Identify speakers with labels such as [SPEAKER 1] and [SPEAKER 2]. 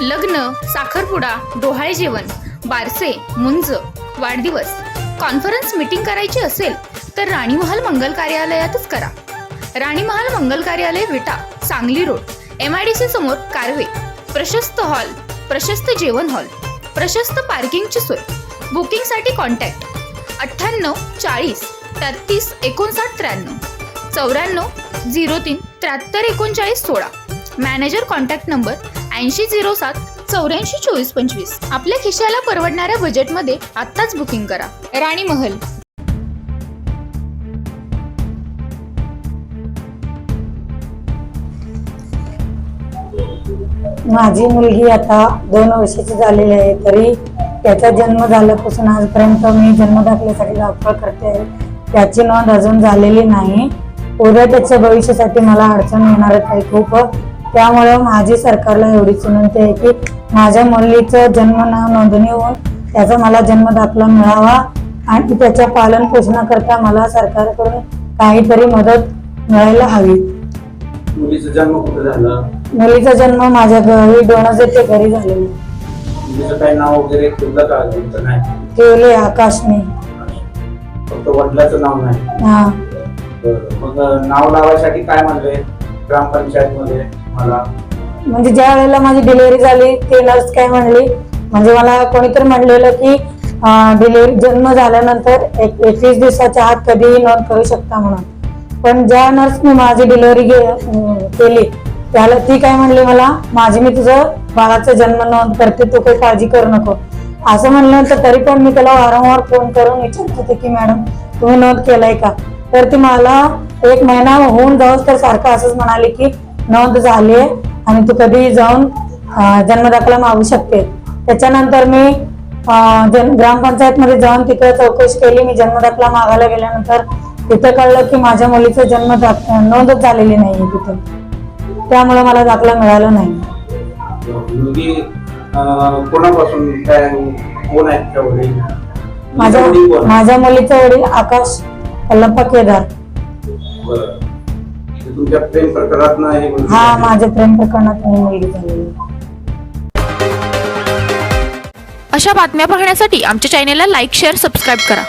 [SPEAKER 1] लग्न साखरपुडा डोहाळे जेवण बारसे मुंज वाढदिवस. कॉन्फरन्स मीटिंग करायची असेल तर राणीमहाल मंगल कार्यालयातच करा. राणी महाल मंगल कार्यालय Vita Sangli road M I D C समोर कारवे. प्रशस्त हॉल प्रशस्त जेवण हॉल प्रशस्त पार्किंगची सोय. बुकिंगसाठी कॉन्टॅक्ट. अठ्ठ्याण्णव चाळीस तेहतीस एकोणसाठ त्र्याण्णव. चौऱ्याण्णव झिरो तीन त्र्याहत्तर एकोणचाळीस सोळा. मॅनेजर कॉन्टॅक्ट नंबर ऐंशी झिरो सात चौऱ्याऐंशी चोवीस पंचवीस. आपल्या खिशाला परवडणाऱ्या बजेटमध्ये आत्ताच बुकिंग करा. राणी महल.
[SPEAKER 2] माझी मुलगी आता दोन वर्षाची झालेली आहे तरी त्याचा जन्म झाल्यापासून आजपर्यंत मी जन्म दाखल्यासाठी दाखल करते. आहे त्याची नोंद अजून झालेली नाही. उद्या त्याच्या भविष्यासाठी मला अडचण येणारच आहे खूप त्यामुळे माझी सरकारला एवढीच विनंती आहे की माझ्या मुलीचं जन्म नाव नोंदणी होऊन त्याचा मला जन्म दाखला मिळावा आणि त्याच्या पालन पोषणाकरता मला सरकारकडून काहीतरी मदत मिळायला हवी.
[SPEAKER 3] मुलीचा जन्म कुठे झाला?
[SPEAKER 2] मुलीचा जन्म माझ्या घरी डोणाचे घरी झालेला.
[SPEAKER 3] मुलीचं काही नाव वगैरे ठेवलं का तुमचं नाही?
[SPEAKER 2] ठेवले आकाशने.
[SPEAKER 3] फक्त वडिलाचं नाव नाही?
[SPEAKER 2] हा.
[SPEAKER 3] बरं. मग नाव लावायसाठी काय म्हणले? ग्रामपंचायत मध्ये मला?
[SPEAKER 2] म्हणजे ज्या वेळेला माझी डिलिव्हरी झाली ते नर्स काय म्हणली म्हणजे मला कोणीतरी म्हणलेलं की डिलिव्हरी जन्म झाल्यानंतर एक एकवीस दिवसाच्या आत कधीही नोंद करू शकता म्हणून. पण ज्या नर्सने माझी डिलिव्हरी केली त्याला ती काय म्हणली मला माझी मी तुझं बाळाचा जन्म नोंद करते तू काही काळजी करू नको. असं म्हणल्यानंतर तरी पण मी त्याला वारंवार फोन करून विचारत होते की मॅडम तुम्ही नोंद केलाय का? तर ती मला एक महिना होऊन जाऊस तर सारखं असंच म्हणाले की नोंद झाली आहे आणि तू कधी जाऊन जन्मदाखला मागू शकते. त्याच्यानंतर मी जन ग्रामपंचायत मध्ये जाऊन तिथं चौकशी केली. मी जन्मदाखला मागायला गेल्यानंतर तिथं कळलं की माझ्या मुलीचं जन्म नोंदच झालेली नाहीये तिथं. त्यामुळे मला दाखला मिळाला नाही.
[SPEAKER 3] कोणापासून कोण आहेत
[SPEAKER 2] माझ्या
[SPEAKER 3] मुलीचं वडील कोण?
[SPEAKER 2] माझ्या मुलीचं वडील आकाश कल्लप्पा केदार
[SPEAKER 3] तुमच्या प्रेम प्रकारात हे मुलगी
[SPEAKER 2] हा. माझ्या प्रेम प्रकरणात मी मुलगी झालेली आहे.
[SPEAKER 1] अशा बातम्या पाहण्यासाठी आमच्या चॅनेलला लाईक शेअर सबस्क्राईब करा